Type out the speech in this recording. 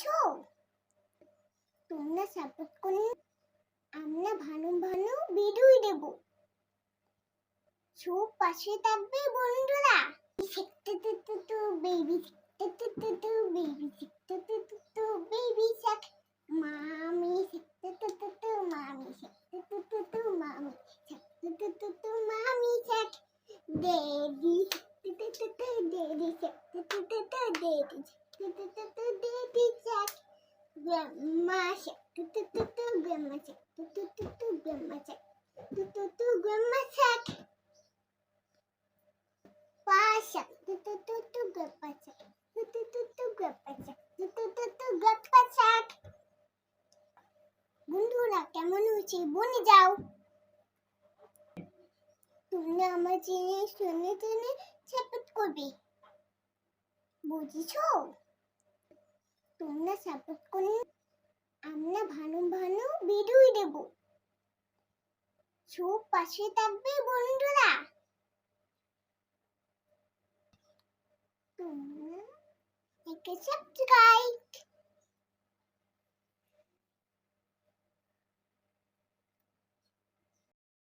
বুঝেছ তোমরা সাপোর্ট করলে আমরা ভালো ভালো ভিডিও দেব। সব পাশে থাকবে বন্ধুরা। শিখতে তু তু তু বেবি শিখতে তু তু তু বেবি শিখতে তু তু তু বেবি শাক মামি শিখতে তু তু তু মামি শিখতে তু তু তু মামি শিখতে তু তু তু মামি শাক ডেডি শিখতে তু তু তু ডেডি শিখতে তু তু তু ডেডি শিখতে তু তু Grandma Shark. বন্ধুরা কেমন হয়েছে বনে যাও তোমরা আমার চ্যানেল শুনে শুনে সাপোর্ট করবে বুঝেছ তোমরা সাপোর্ট করলে আমরা ভালো ভালো ভিডিও দেব। সব পাশে থাকবে বন্ধুরা। তোমরা একে সাবস্ক্রাইব